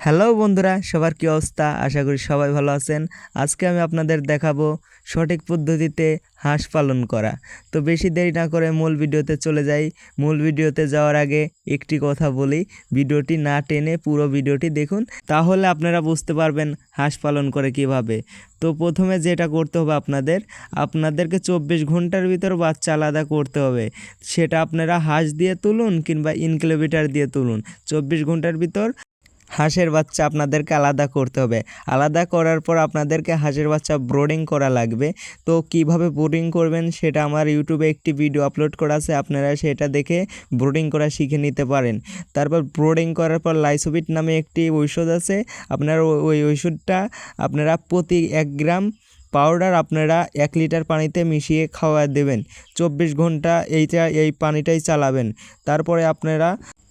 Hello বন্ধুরা, সবার কী অবস্থা? আশা করি সবাই ভালো আছেন। আজকে আমি আপনাদের দেখাবো সঠিক পদ্ধতিতে হাঁস পালন করা। তো বেশি দেরি না করে মূল ভিডিওতে চলে যাই। মূল ভিডিওতে যাওয়ার আগে একটি কথা বলি। ভিডিওটি না টেনে পুরো ভিডিওটি দেখুন। তাহলে আপনারা বুঝতে পারবেন হাঁস পালন করে কীভাবে। তো প্রথমে যেটা করতে হবে আপনাদের, আপনাদেরকে চব্বিশ ঘণ্টার ভিতর বাচ্চা আলাদা করতে হবে। সেটা আপনারা হাঁস দিয়ে তুলুন কিংবা ইনকিলোমিটার দিয়ে তুলুন। চব্বিশ ঘণ্টার ভিতর হাঁসের বাচ্চা আপনাদেরকে আলাদা করতে হবে। আলাদা করার পর আপনাদেরকে হাঁসের বাচ্চা ব্রোডিং করা লাগবে। তো কীভাবে ব্রোডিং করবেন সেটা আমার ইউটিউবে একটি ভিডিও আপলোড করা আছে, আপনারা সেটা দেখে ব্রোডিং করা শিখে নিতে পারেন। তারপর ব্রোডিং করার পর লাইসোবিট নামে একটি ঔষধ আছে, আপনার ওই ওষুধটা আপনারা প্রতি এক গ্রাম পাউডার আপনারা এক লিটার পানিতে মিশিয়ে খাওয়া দেবেন। চব্বিশ ঘণ্টা এইটা, এই পানিটাই চালাবেন। তারপরে আপনারা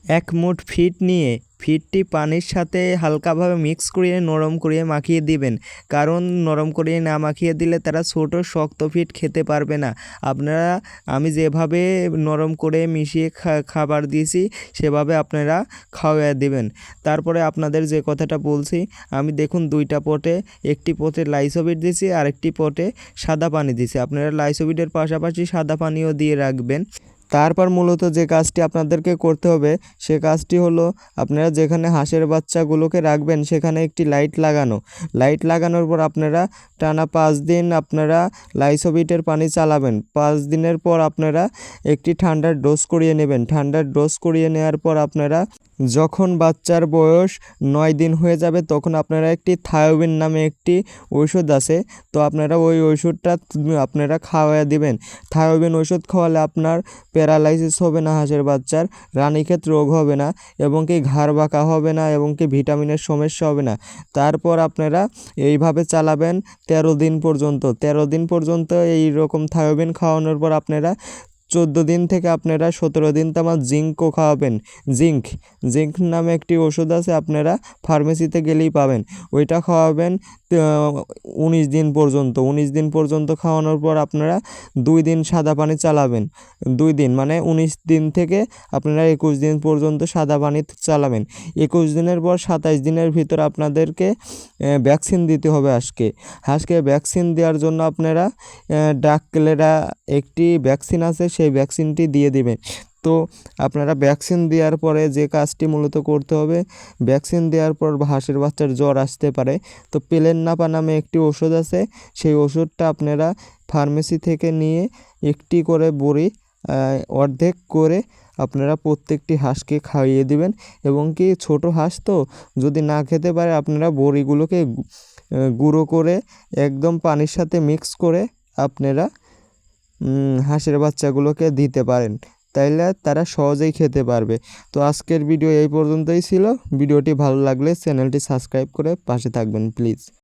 এক মুঠ ফিট নিয়ে ফিটটি পানির সাথে হালকাভাবে মিক্স করিয়ে নরম করিয়ে মাখিয়ে দিবেন। কারণ নরম করিয়ে না মাখিয়ে দিলে তারা ছোট, শক্ত ফিট খেতে পারবে না। আপনারা, আমি যেভাবে নরম করে মিশিয়ে খাবার দিয়েছি, সেভাবে আপনারা খাওয়া দিবেন। তারপরে আপনাদের যে কথাটা বলছি, আমি দেখুন দুইটা পটে, একটি পটে লাইসোবিট দিয়েছি আর একটি পটে সাদা পানি দিয়েছি। আপনারা লাইসোবিটের পাশাপাশি সাদা পানিও দিয়ে রাখবেন। তারপর মূলত যে কাজটি আপনাদেরকে করতে হবে, সে কাজটি হলো আপনারা যেখানে হাঁসের বাচ্চাগুলোকে রাখবেন সেখানে একটি লাইট লাগানো। লাইট লাগানোর পর আপনারা টানা পাঁচ দিন আপনারা লাইসোবিটের পানি চালাবেন। পাঁচ দিনের পর আপনারা একটি ঠান্ডার ডোজ করিয়ে নেবেন। ঠান্ডার ডোজ করিয়ে নেওয়ার পর আপনারা যখন বাচ্চার বয়স নয় দিন হয়ে যাবে, তখন আপনারা একটি থায়োবিন নামে একটি ওষুধ আছে। তো আপনারা ওই ওষুধটা আপনারা খাওয়া দিবেন। থায়োবিন ওষুধ খাওয়ালে আপনার প্যারালাইসিস হবে না হাঁসের বাচ্চার, রানীক্ষেত রোগ হবে না এবং কি ঘাড় বাঁকা হবে না এবং কি ভিটামিনের সমস্যা হবে না। তারপর আপনারা এইভাবে চালাবেন তেরো দিন পর্যন্ত। তেরো দিন পর্যন্ত এই রকম থায়োবিন খাওয়ানোর পর আপনারা চোদ্দ দিন থেকে আপনারা সতেরো দিন তামার জিঙ্কও খাওয়াবেন। জিঙ্ক জিঙ্ক নামে একটি ওষুধ আছে, আপনারা ফার্মেসিতে গেলেই পাবেন। ওইটা খাওয়াবেন উনিশ দিন পর্যন্ত। উনিশ দিন পর্যন্ত খাওয়ানোর পর আপনারা দুই দিন সাদা পানি চালাবেন। দুই দিন মানে উনিশ দিন থেকে আপনারা একুশ দিন পর্যন্ত সাদা পানি চালাবেন। একুশ দিনের পর সাতাইশ দিনের ভিতর আপনাদেরকে ভ্যাকসিন দিতে হবে হাঁসকে। হাঁসকে ভ্যাকসিন দেওয়ার জন্য আপনারা ডাকলেরা একটি ভ্যাকসিন আছে সেই ভ্যাকসিনটি দিয়ে দিবেন। তো আপনারা ভ্যাকসিন দেওয়ার পরে যে কাজটি মূলত করতে হবে ভ্যাকসিন দেওয়ার পর হাঁসের বাচ্চার জ্বর আসতে পারে। তো পেলেন নাপা নামে একটি ওষুধ আছে, সেই ওষুধটা আপনারা ফার্মেসি থেকে নিয়ে একটি করে বড়ি অর্ধেক করে আপনারা প্রত্যেকটি হাঁসকে খাইয়ে দিবেন। এবং কি ছোট হাঁস তো, যদি না খেতে পারে আপনারা বড়িগুলোকে গুঁড়ো করে একদম পানির সাথে মিক্স করে আপনারা হাঁসের বাচ্চাগুলোকে দিতে পারেন। তাইলে তারা সহজেই খেতে পারবে। তো আজকের ভিডিও এই পর্যন্তই ছিল। ভিডিওটি ভালো লাগলে চ্যানেলটি সাবস্ক্রাইব করে পাশে থাকবেন, প্লিজ।